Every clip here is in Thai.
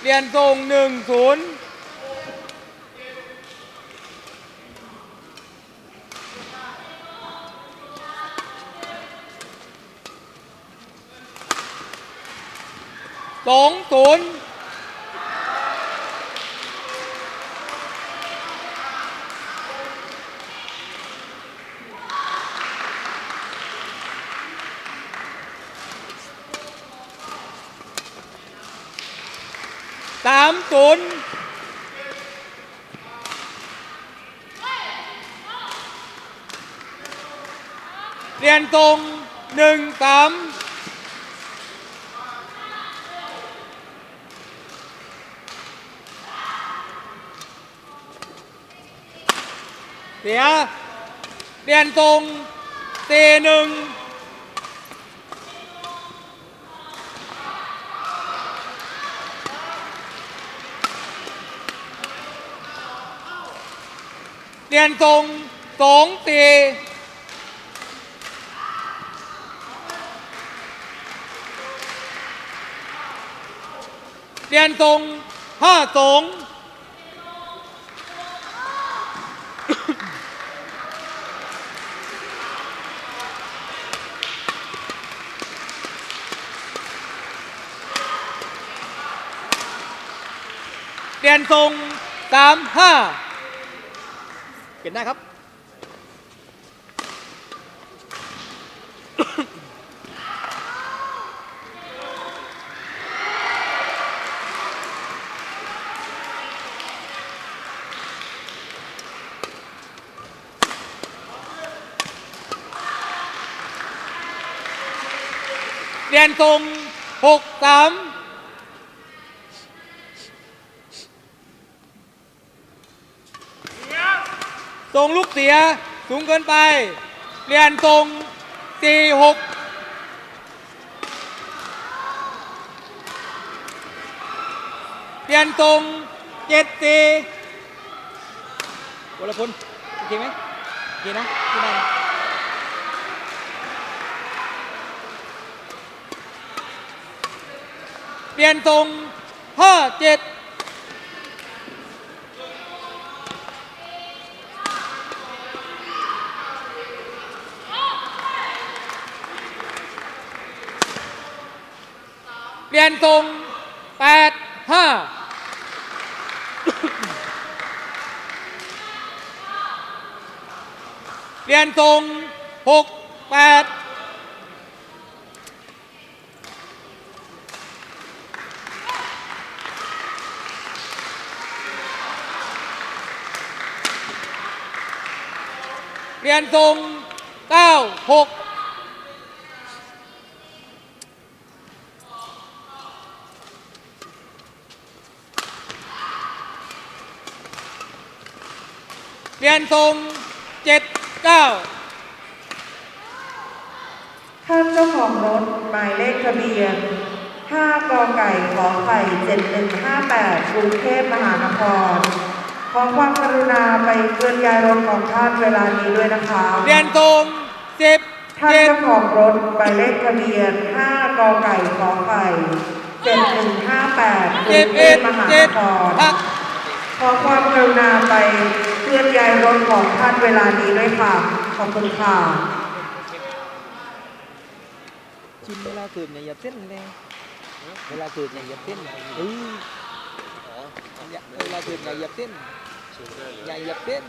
เปลี่ยนทรงหนึ่งศูนย์สองศูนย์สามศูนย์ เปลี่ยนทรงหนึ่งสามเสียเปลี่ยนทรงตีหนึ่งเปลี่ยนทรงสองตี เปลี่ยนทรงห้าสองเปลี่ยนทรงสามห้าเปลี่ยนได้ครับ นทรงหกสามทรงลูกเสียสูงเกินไปเปลี่ยนทรงสี่หกเปลี่ยนทรงเจ็ดสี่วรพลโอเคไหมโอเคนะที่ได้นะ ปลี่ยนทรงห้าเจ็ดเปลี่ยนทรงแปดห้าเปลี่ยนทรงหกแปด ลี่ยนทรงเก้าหกเปลี่ยนทรงเจ็ดเก้าท่านเจ้าของรถหมายเลขทะเบียน 5กอไก่ขอไข่ 7158 กรุงเทพมหานคร ขอความกรุณาไปเคลื่อนย้ายรถของท่านเวลานี้ด้วยนะคะเปลี่ยนทรงสิบท่านเจ็ดเจ้าของรถหมายเลขทะเบียน 5กอไก่ขอไข่7158กรุสิบงเทเอ็พดมหาเจ็นดครพักขอความกรุณาไปเคลื่อนย้ายรถของท่านเวลานี้ด้วยค่ะ ขอบคุณค่ะชิมเวลาเกิดเนี่ยอย่าเต้นแรงเวลาเกิดเนี่ยอย่าเต้นเออ อย่าเวลาเกิดเนี่ยอย่าเต้นอย่าอย่าเต้น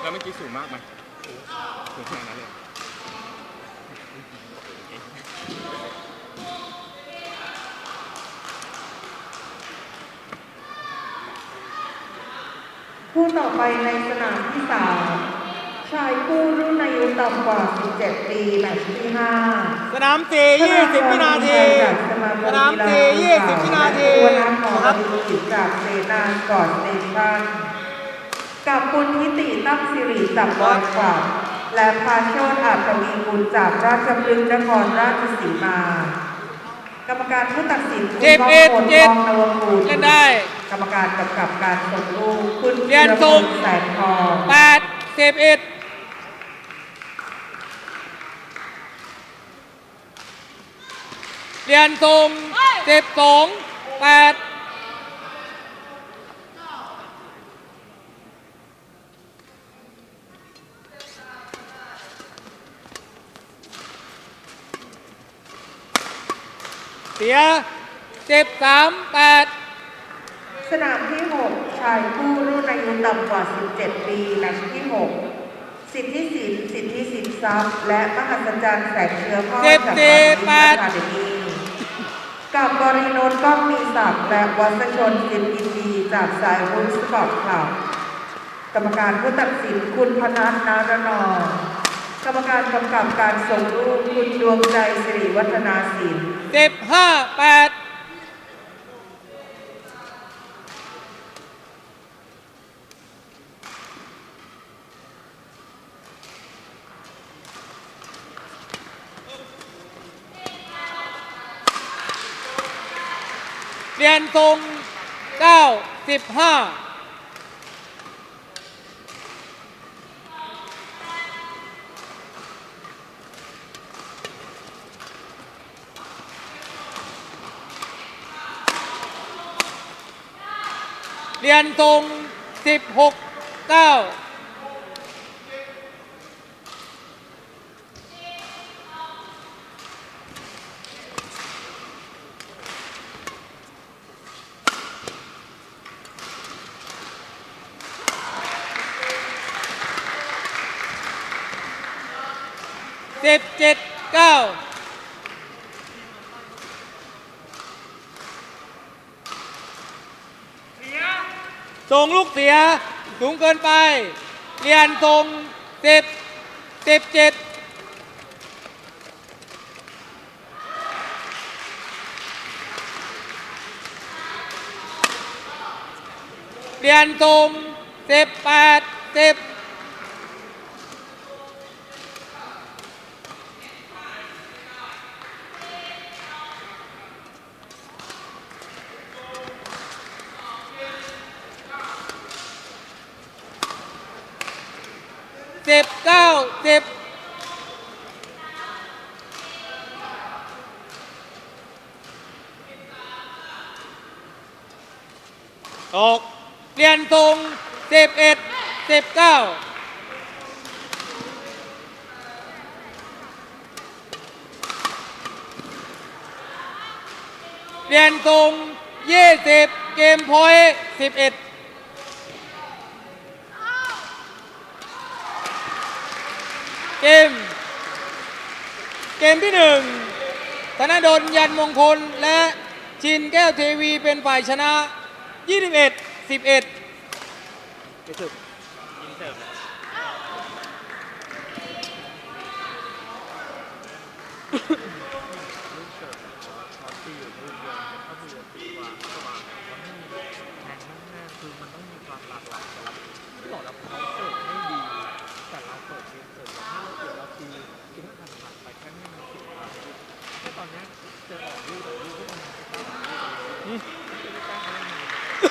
แล้วเมื่อกี้สูงมากไหมสูงขนาดนั้นเลยคู่ต่อไปในสนามที่สามชายคู่รุ่นอายุต่ำกว่า 17 ปีแมตช์ที่ 5 สนามสี่ยี่สิบวินาที สนามสี่ยี่สิบวินาทีวันนัขอค รับดีจากเซนาก่อนเซชันกับคุณทิติตั้งสิริจากบอลกว่าและพาโชตอาจวีกุลจากราชพฤกษ์นครราชสีมา กรรมการผู้ตัดสินคุณเจ็ดก้องเอ็ดเจ็ดทองนวกูลเล่นได้ กรรมการกำกับการส่งลูกคุณเรียนทรงแสงทองแปดสิบเอ็ดเปลี่ยนทรงสิบสองแปด เสียสิบสามแปดสนามที่ 6 ชายผู้รุ่นอายุต่ำกว่า 17 ปีแมตช์ที่ 6 สิทธิสินสิทธิสินทรัพย์ และมหัศจรรย์แสงเชื้อพ่อสิบจากสี่วิแปทดยาคาเดมีกับบริโนนท์ก้องมีศักดิ์และวัชชนสินอินดีจากสายรุ้สปอร์ตคลับกรรมการผู้ตัดสินคุณพนัทนารนองกรรมการกำกับการส่งรูปคุณดวงใจสิริวัฒนาสิน สิบห้าแปดเรียนทรงเก้าสิบห้า เรียนทรงสิบหกเก้าสิบเจ็ดเก้า ส่งลูกเสียสูงเกินไปเรียนทรงสิบสิบเจ็ดเรียนทรงสิบแปดสิบ สิบเก้าสิบ ตกเรียนทรงสิบเอ็ดสิบเก้าเรียนทรงยี่สิบเกมพอยสิบเอ็ดเกม เกมที่หนึ่งธนดลยันมงคลและชินแก้วเทวีเป็นฝ่ายชนะ 21 11ไปถึงคือ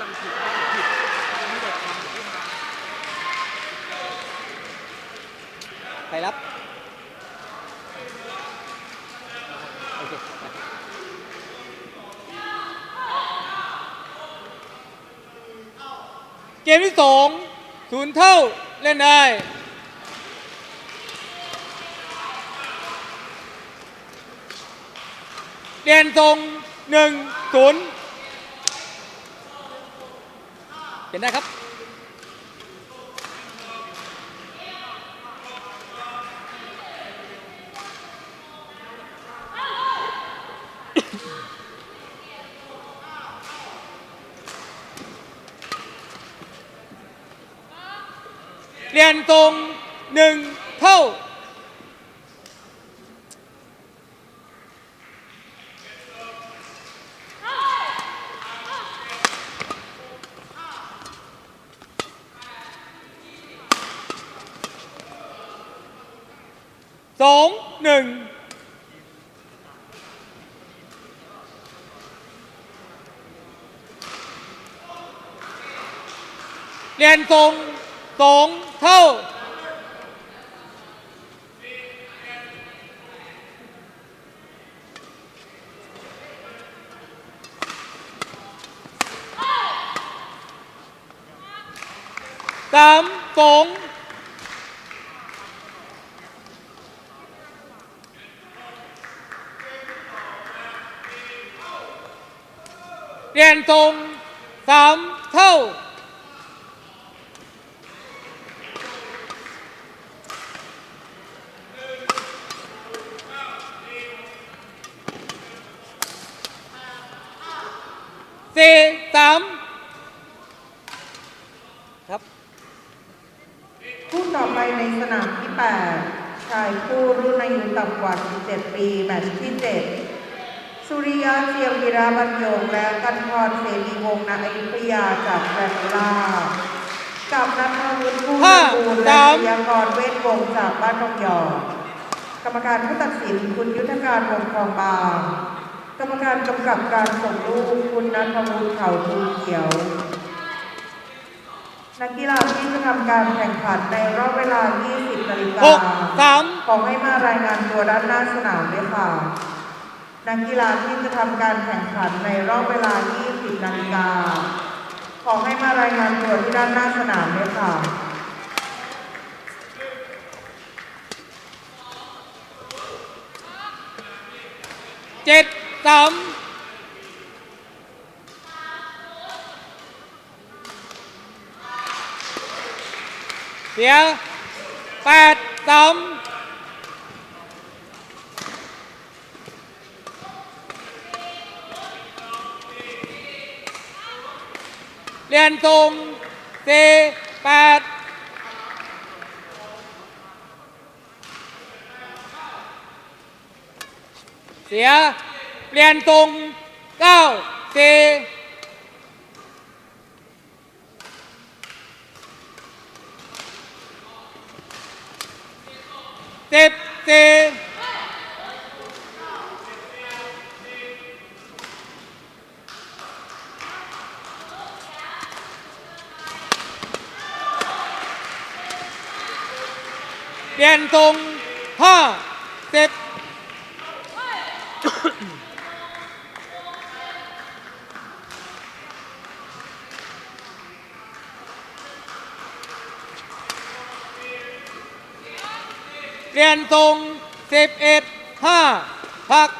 ลามันคิดอะไรผิดไม่ได้ทำหรือไม่ทำใครรับโอเคเกมที่สองศูนย์เท่าเล่นได้เรียนทรงหนึ่งศูนย์ เห็นได้ครับเรียนตรงหนึ่งเท่า สองหนึ่งเรียนทรงสองเท่าสามสอง เรียนทรงสามเท่า สี่สามครับ คู่ต่อไปในสนามที่ 8 ชายคู่รุ่นอายุต่ำกว่า 17 ปี แมตช์ที่ 7 สุริยะเจียมวีระบรรยงและกันทรเสรีวงศ์ณอยุธยาจากแกรนด์ลากับนัทวุฒิผู้สมบูรณ์และพยากรเวทวงศ์จากบ้านทองหยอดกรรมการผู้ตัดสินคุณยุทธการวงทองบางกรรมการกำกับการส่งลูกคุณนัทวุฒิเขาทูเขียว นักกีฬาที่จะทำการแข่งขันในรอบเวลา 20นาฬิกาหกสามขอให้มารายงานตัวด้านหน้าสนามด้วยค่ะ นักกีฬาที่จะทำการแข่งขันในรอบเวลา 20 นาฬิกา ขอให้มารายงานตัวที่ด้านหน้าสนามด้วยค่ะเจ็ดสามเสียแปดสาม เรียนทรงสี่แปด นตรงเก้าสี่สิบสี่เปลี่ยนตรงห้าสิบเรียนตรงสิบเอ็ดห้าพัก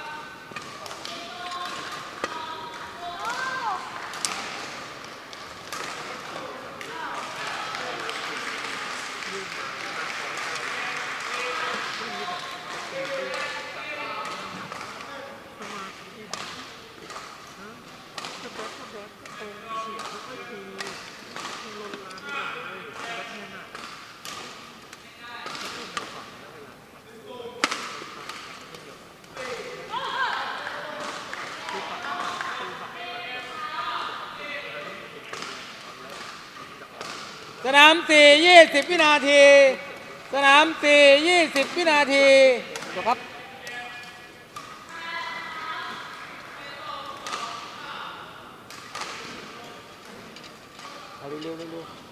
สเปซสเปซตรงเฉียงค่อยๆทีทีลนลานไม่ได้เลยแบทแมนอะก็เป็นฝั่งได้เวลาคือฝั่งคือฝั่ง ส นามสี่ยี่สิบวินาที สนามสี่ยี่สิบวินาทีจบครับเอาเร็วๆเร็วๆ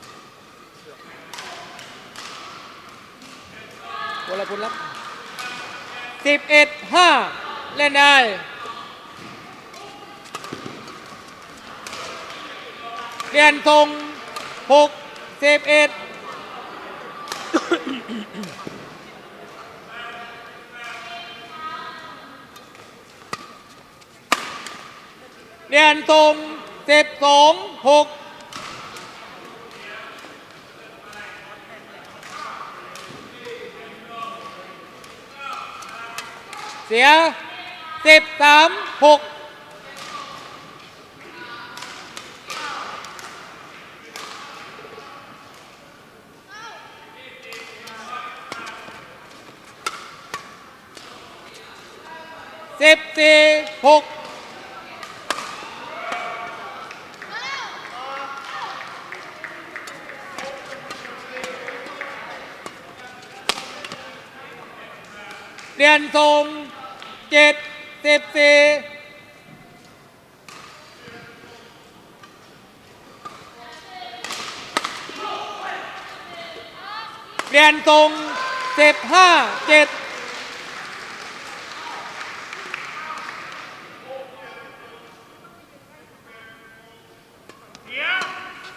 คนละคนรับสิบเอ็ดห้าเล่นได้เปลี่ยนทรงหก สิบเอ็ดเดียนทรงสิบสองหกเสียสิบสามหก สิบสี่หกเรียนทรงเจ็ดสิบสี่เรียนทรงสิบห้าเจ็ด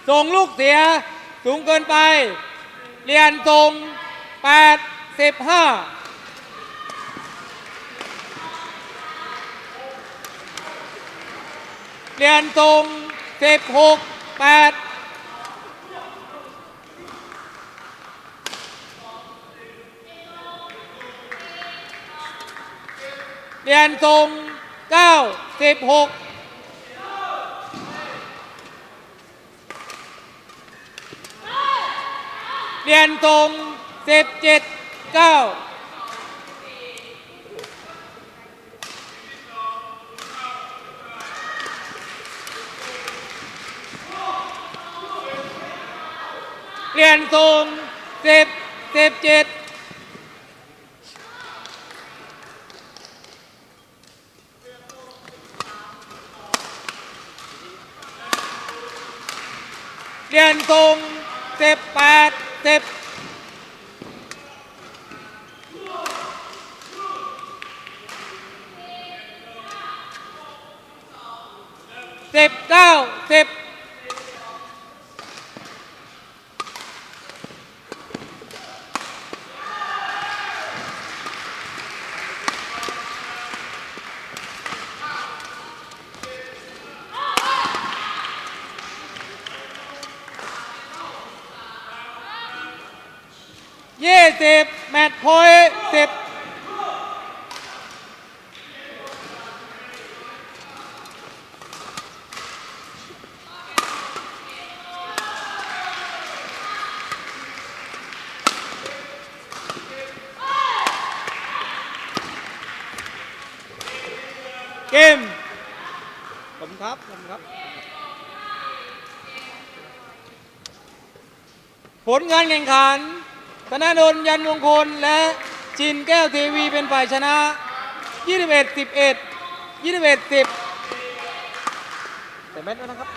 ส่งลูกเสียสูงเกินไป เรียนทรง85เรียนตรง16 8เรียนตรง9 16 เรียนตรงสิบเจ็ดเก้าเรียนตรงสิบสิบเจ็ดเรียนตรงสิบแปด สิบสิบเก้าสิบยี่สิบแมตช์พอยต์สิบ เกม ผมครับผมครับ ผ ลงานแข่งขันธนาดลยันมงคลและจินแก้วเทวีเป็นฝ่ายชนะ 21 11 21 10แต่แมทแล้วนะครับ